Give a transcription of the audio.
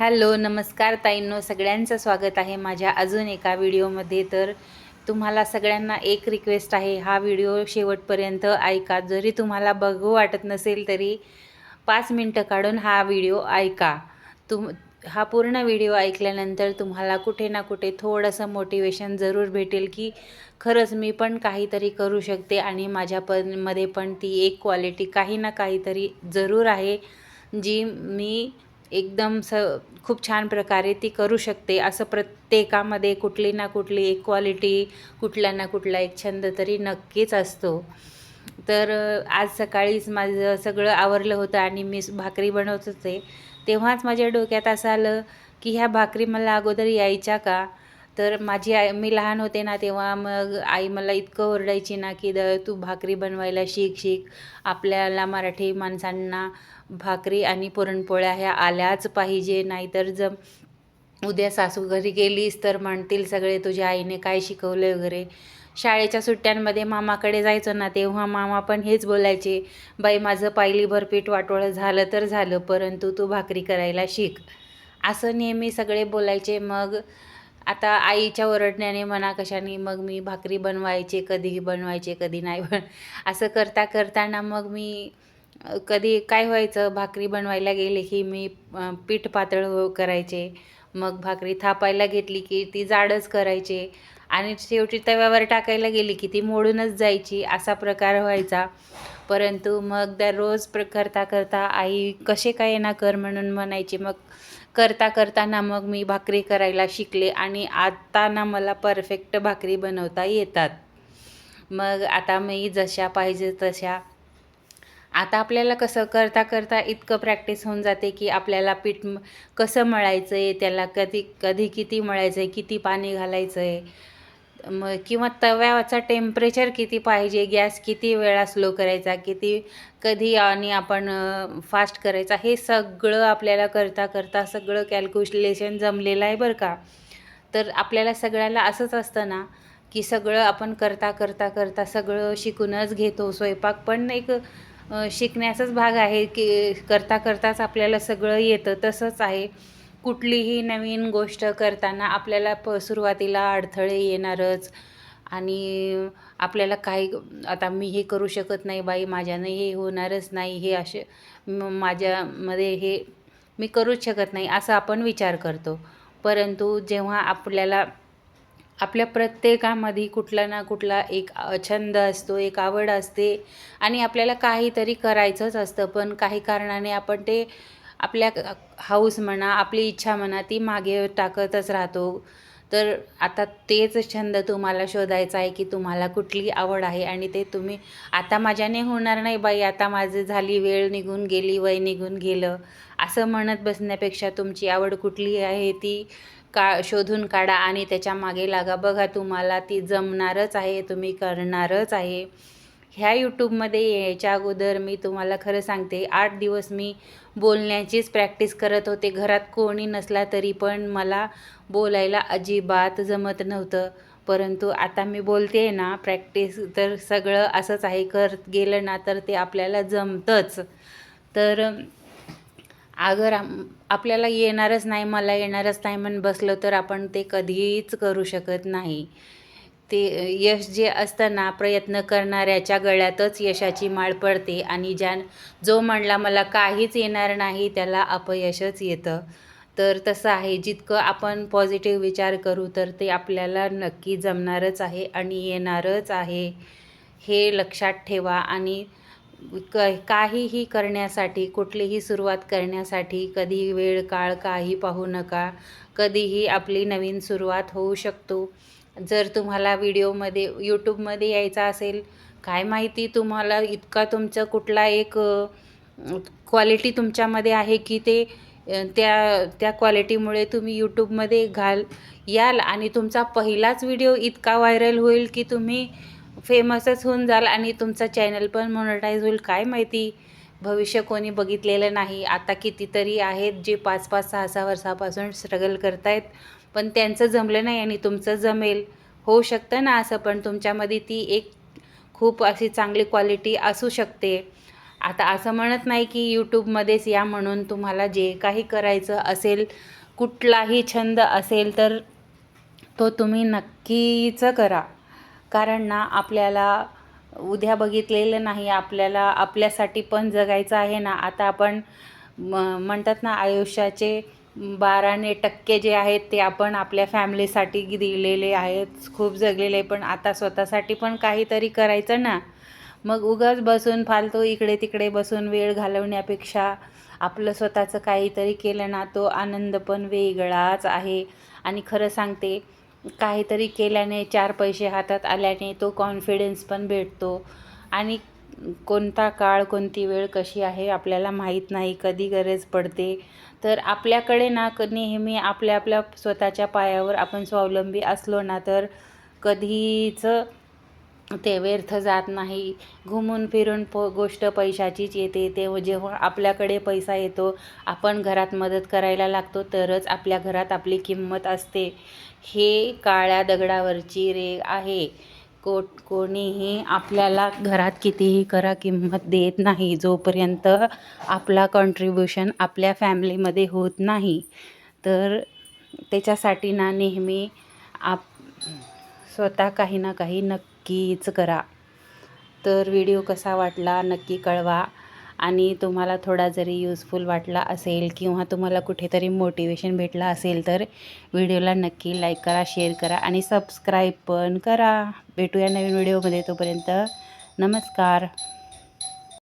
Hello नमस्कार ताईंनो सगळ्यांचं स्वागत आहे माझ्या अजून एका व्हिडिओमध्ये. तर तुम्हाला सगळ्यांना एक रिक्वेस्ट आहे हा व्हिडिओ शेवटपर्यंत ऐका. जरी तुम्हाला बघू वाटत नसेल तरी पाच मिनटं काढून हा व्हिडिओ ऐका. तुम हा पूर्ण व्हिडिओ ऐकल्यानंतर तुम्हाला कुठे ना कुठे थोडंसं मोटिवेशन जरूर भेटेल की खरंच मी पण काहीतरी करू शकते आणि माझ्या पण मध्ये पण ती एक क्वालिटी काही ना काहीतरी जरूर आहे जी मी एकदम स खूप छान प्रकारे ती करू शकते. असं प्रत्येकामध्ये कुठली ना कुठली एक क्वालिटी कुठला ना कुठला एक छंद तरी नक्कीच असतो. तर आज सकाळीच माझं सगळं आवरलं होतं आणि मी भाकरी बनवत होते तेव्हाच माझ्या डोक्यात असं आलं की ह्या भाकरी मला अगोदर यायच्या का? तर माझी आई मी लहान होते ना तेव्हा मग आई मला इतकं ओरडायची ना की द तू भाकरी बनवायला शिक शिक. आपल्याला मराठी माणसांना भाकरी आणि पुरणपोळ्या ह्या आल्याच पाहिजे नाहीतर जम उद्या सासू घरी गेलीस तर म्हणतील सगळे तुझ्या आईने काय शिकवलं वगैरे. शाळेच्या सुट्ट्यांमध्ये मामाकडे जायचं ना तेव्हा मामा पण हेच बोलायचे बाई माझं पायलीभर पीठ वाटोळं झालं तर झालं परंतु तू भाकरी करायला शिक. असं नेहमी सगळे बोलायचे. मग आता आईच्या ओरडण्याने म्हणा कशाने मग मी भाकरी बनवायचे कधी बनवायचे कधी नाही बन असं करता करताना मग मी कधी काय व्हायचं? भाकरी बनवायला गेले की मी पीठ पातळ करायचे. मग भाकरी थापायला घेतली की ती जाडच करायचे. आणि शेवटी तव्यावर टाकायला गेली की ती मोडूनच जायची असा प्रकार व्हायचा. परंतु मग दररोज प्र करता करता आई कसे काय ना कर म्हणून म्हणायची. मग करता करताना मग मी भाकरी करायला शिकले आणि आता ना मला परफेक्ट भाकरी बनवता येतात. मग आता मी जशा पाहिजे तशा आता आपल्याला कसं करता करता इतकं प्रॅक्टिस होऊन जाते की आपल्याला पीठ कसं मळायचं आहे त्याला कधी कधी किती मळायचं आहे किती पाणी घालायचं आहे मग किंवा तव्याचा टेम्परेचर किती पाहिजे गॅस किती वेळा स्लो करायचा किती कधी आणि आपण फास्ट करायचा हे सगळं आपल्याला करता करता सगळं कॅल्क्युलेशन जमलेलं आहे बरं का. तर आपल्याला सगळ्याला असंच असतं ना की सगळं आपण करता करता करता सगळं शिकूनच घेतो स्वयंपाक पण एक शिकण्याचाच भाग आहे की करता करताच आपल्याला सगळं येतं तसंच आहे. कुठलीही नवीन गोष्ट करताना आपल्याला प सुरुवातीला अडथळे येणारच. आणि आपल्याला काही आता मी हे करू शकत नाही बाई माझ्यानं हे होणारच नाही हे असे माझ्यामध्ये हे मी करूच शकत नाही असं आपण विचार करतो. परंतु जेव्हा आपल्याला आपल्या प्रत्येकामध्ये कुठला ना कुठला एक छंद असतो एक आवड असते आणि आपल्याला काहीतरी करायचंच असतं. पण काही कारणाने आपण ते आपल्या हाऊस म्हणा आपली इच्छा म्हणा ती मागे टाकतच राहतो. तर आता तेच छंद तुम्हाला शोधायचा आहे की तुम्हाला कुठली आवड आहे आणि ते तुम्ही आता माझ्याने होणार नाही बाई आता माझं झाली वेळ निघून गेली वय निघून गेलं. असं म्हणत बसण्यापेक्षा तुमची आवड कुठली आहे ती का शोधून काढा आणि त्याच्यामागे लागा. बघा तुम्हाला ती जमणारच आहे तुम्ही करणारच आहे. ह्या यूट्यूबमध्ये यायच्या अगोदर मी तुम्हाला खरं सांगते आठ दिवस मी बोलण्याचीच प्रॅक्टिस करत होते. घरात कोणी नसला तरी पण मला बोलायला अजिबात जमत नव्हतं. परंतु आता मी बोलते ना प्रॅक्टिस तर सगळं असंच आहे. करत गेलं ना तर ते आपल्याला जमतंच. तर अगर आम- आपल्याला येणारच नाही मला येणारच नाही म्हणून बसलो तर आपण ते कधीच करू शकत नाही. ते यश जे असताना प्रयत्न करणाऱ्याच्या गळ्यातच यशाची माळ पडते आणि ज्या जो म्हणला मला काहीच येणार नाही त्याला अपयशच येतं. तर तसं आहे. जितकं आपण पॉझिटिव्ह विचार करू तर ते आपल्याला नक्की जमणारच आहे आणि येणारच आहे. हे लक्षात ठेवा आणि क काहीही करण्यासाठी कुठलीही सुरुवात करण्यासाठी कधी वेळ काळ काही पाहू नका. कधीही आपली नवीन सुरुवात होऊ शकतो. जर तुम्हाला व्हिडिओमध्ये यूट्यूबमध्ये यायचा असेल काय माहिती तुम्हाला इतका तुमचं कुठला एक क्वालिटी तुमच्यामध्ये आहे की ते त्या त्या क्वालिटीमुळे तुम्ही यूट्यूबमध्ये घाल याल आणि तुमचा पहिलाच व्हिडिओ इतका व्हायरल होईल की तुम्ही फेमसच होऊन जाल आणि तुमचा चॅनल पण मोनटाईज होईल. काय माहिती? भविष्य कोणी बघितलेलं नाही. आता कितीतरी आहेत जे पाच पाच सहा सहा वर्षापासून स्ट्रगल करतायत. पण त्यांचं जमलं नाही आणि तुमचं जमेल. होऊ शकतं ना असं पण तुमच्यामध्ये ती एक खूप अशी चांगली क्वालिटी असू शकते. आता असं म्हणत नाही की यूट्यूबमध्येच या म्हणून तुम्हाला जे काही करायचं असेल कुठलाही छंद असेल तर तो तुम्ही नक्कीच करा. कारण ना आपल्याला उद्या बघितलेलं नाही आपल्याला आपल्यासाठी पण जगायचं आहे ना. आता आपण म म्हणतात ना आयुष्याचे बाराने टक्के जे आहेत ते आपण आपल्या फॅमिलीसाठी दिलेले आहेत खूप जगलेले. पण आता स्वतःसाठी पण काहीतरी करायचं ना. मग उगाच बसून फालतू इकडे तिकडे बसून वेळ घालवण्यापेक्षा आपलं स्वतःचं काहीतरी केलं ना तो आनंद पण वेगळाच आहे. आणि खरं सांगते काहीतरी केल्याने चार पैसे हातात आल्याने तो कॉन्फिडन्स पण भेटतो. आणि कोणता काळ कोणती वेळ कशी आहे आपल्याला माहीत नाही कधी गरज पडते. तर आपल्याकडे ना नेहमी आपल्या आपल्या स्वतःच्या पायावर आपण स्वावलंबी असलो ना तर कधीच ते व्यर्थ जात नाही. घुमून फिरून प गोष्ट पैशाचीच येते. ते जेव्हा आपल्याकडे पैसा येतो आपण घरात मदत करायला लागतो तरच आपल्या घरात आपली किंमत असते. हे काळ्या दगडावरची रेग आहे. को कोणीही आपल्याला घरात कितीही करा किंमत देत नाही. जोपर्यंत आपला कॉन्ट्रीब्युशन आपल्या फॅमिलीमध्ये होत नाही तर त्याच्यासाठी ना नेहमी आप स्वतः काही ना काही नक्कीच करा. तर व्हिडिओ कसा वाटला नक्की कळवा. आणि तुम्हाला थोडा जरी यूजफुल वाटला असेल किंवा तुम्हाला कुठेतरी मोटिवेशन भेटला असेल तर व्हिडिओला नक्की लाईक करा शेअर करा आणि सबस्क्राईब पण करा. भेटूया नवीन व्हिडिओमध्ये तोपर्यंत नमस्कार.